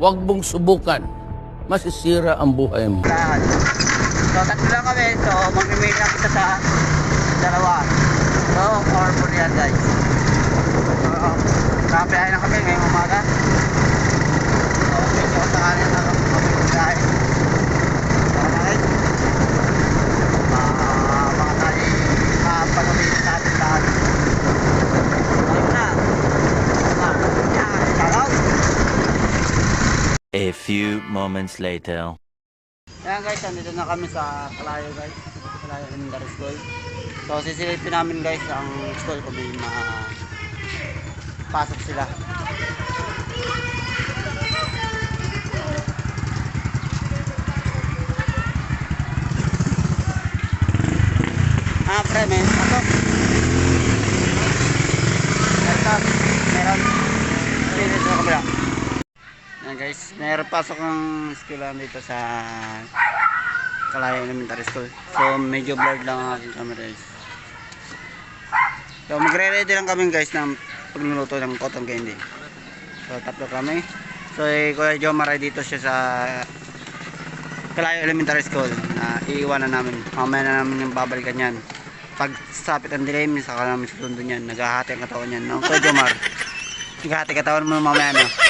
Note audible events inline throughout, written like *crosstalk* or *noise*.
Huwag mong subukan. Masisira ang buhay mo. lahat. So, tatlo lang kami. So, mamimili lang kita sa dalawa. So, or bulihan guys. So, nakabiyahe na kami ngayong umaga. So, medyo sa kanin na kami biyahe. Tara na guys. Ah, mga tayo kapag-uwi sa ating lahat. Ayun na. Ah, yan. Shoutout. A few moments later. Ayan guys, nandito na kami sa Kalayo guys. Kalayo Elementary School. So sisilipin namin guys ang school kung may ma pasok sila. Ah, pre, may pasok. Ito, meron. Dito sa kabila. Yan guys, meron pasok ang eskwelahan dito sa Kalaya Elementary School. So medyo blurred lang ang aking camera guys. So magre-ready lang kami guys ng pagluluto ng cotton candy. So tatlo kami. So eh, Kuya Jomar ay dito siya sa Kalaya Elementary School na iiwanan namin. Mamaya na namin yung babalikan yan. Pag sapit ang dilim, saka namin susundo niyan. Naghahati ang katawan niyan. No? Kuya Jomar, *laughs* naghahati katawan mo mamaya no?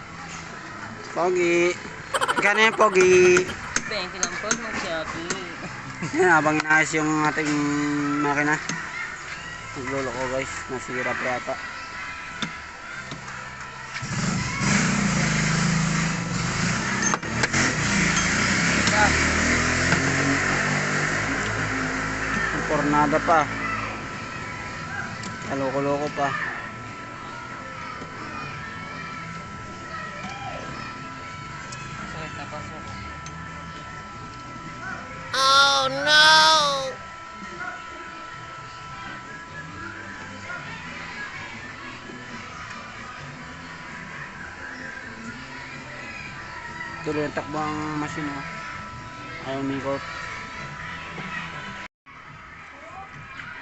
Pogi. Gano'n yung pogi. Bengke ng pog ng Shopee. Yan, habang inaayos yung ating makina. Nagluloko guys. Nasira pa yata. Tornada pa. Kaloko-loko pa. Tuloy ang takbo ang machine oh. Ayaw umikot.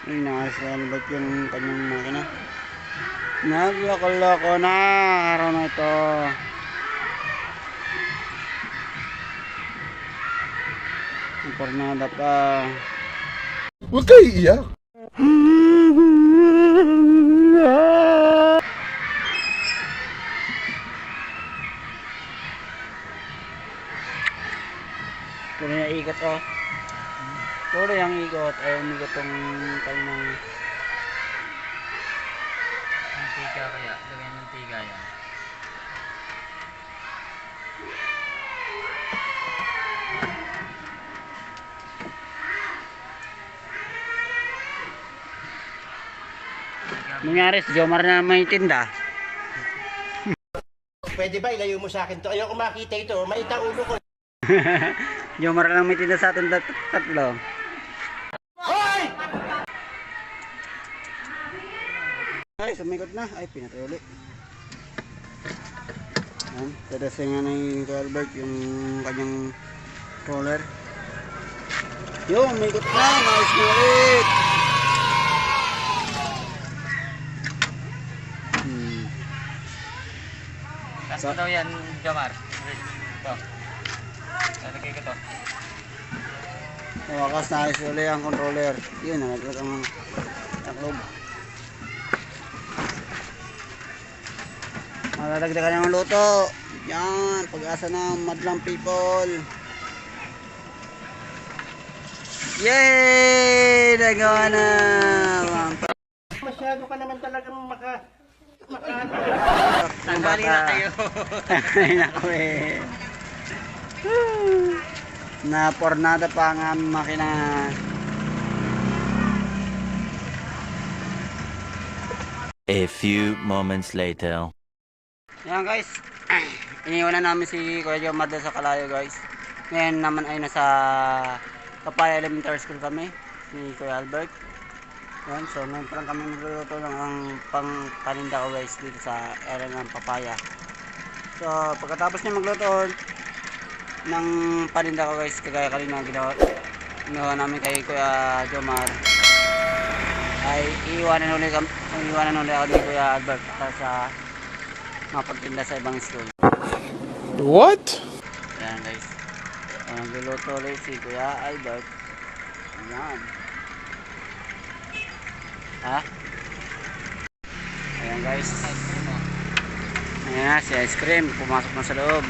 Ay, naayos na ano ba't yung kanyang makina? Nagloko-loko na araw na ito. Ang pornada pa. Huwag kayo iiyak. Puro yung ikot. Ay, umigot tong tayo ng... Mantika kaya. Lagyan ng tiga yan. Nangyari si Jomar na may tinda. Pwede ba ilayo mo sa akin to? Ayoko makita ito. Maita ulo ko. *laughs* Jomar lang may tinda sa atin tatlo. Ay, sumikot na. Ay, pinatay ulit. Yan. Tadasing nga na yung Albert, yung kanyang roller. Yun, umikot na. Nice na ulit. Hmm. Tapos ko daw yan, Jamar. Ito. Lalagay ko to. Sa wakas na ayos ulit ang controller. Yun, nalaglag ang taklob. Malalagdagan ng luto. Yan, pag-asa ng madlang people. Yay! Nagawa na! Masyado ka naman talagang maka... maka... Tanggalin na kayo. *laughs* Ay, naku eh. Na pornada pa ang aming makina. A few moments later. Yan guys, *clears throat* iniwan na namin si Kuya Jomar doon sa Kalayo guys. Ngayon naman ay nasa Papaya Elementary School kami, ni Kuya Albert. Yan, so ngayon pa lang kami nagluluto ng ang pang paninda ko guys dito sa area ng Papaya. So pagkatapos niya magluto ng paninda ko guys, kagaya kanina ginawa, ginawa namin kay Kuya Jomar ay iiwanan ulit, iiwanan ulit ako ni Kuya Albert para sa mapagtinda sa ibang school. What? Ayan guys. Ang nagluluto ulit si Kuya Albert. Ayan. Ha? Ayan guys. Ayan na si ice cream. Pumasok na sa loob.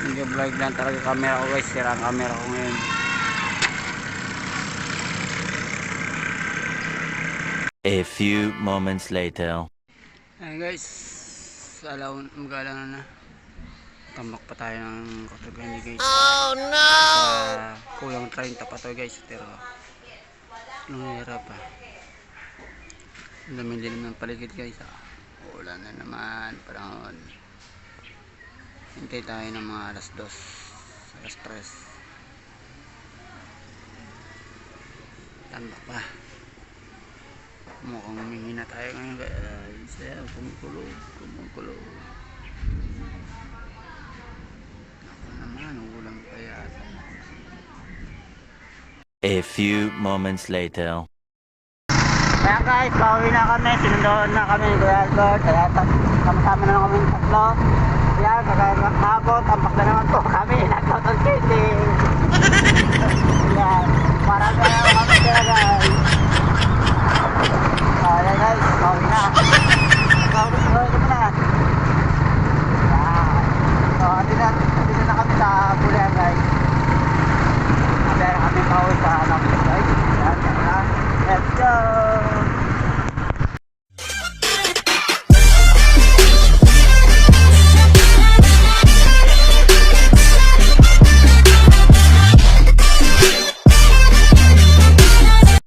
Hindi vlog lang talaga camera ko guys. Sira ang camera ko ngayon. A few moments later. Ayan guys, alaw, mag-alaw na na. Tambak pa tayo ng Kotogani guys. Oh no! Uh, kulang 30 pa to guys, pero lumira pa. Ang daming dilim ng paligid guys. Ah. Ulan na naman, panahon. Hintay tayo ng mga alas 2, alas 3. Tambak pa. Mukhang humihina tayo ngayon guys. Ayan, kumukulo, kumukulo. Ako naman, ulam pa yata. A few moments later. Kaya guys, pauwi na kami. Sinundoon na kami ni Kuya Albert. Kaya ta- kami-kami na lang kami tatlo. Kaya kagaya hapon, tampak na naman po kami.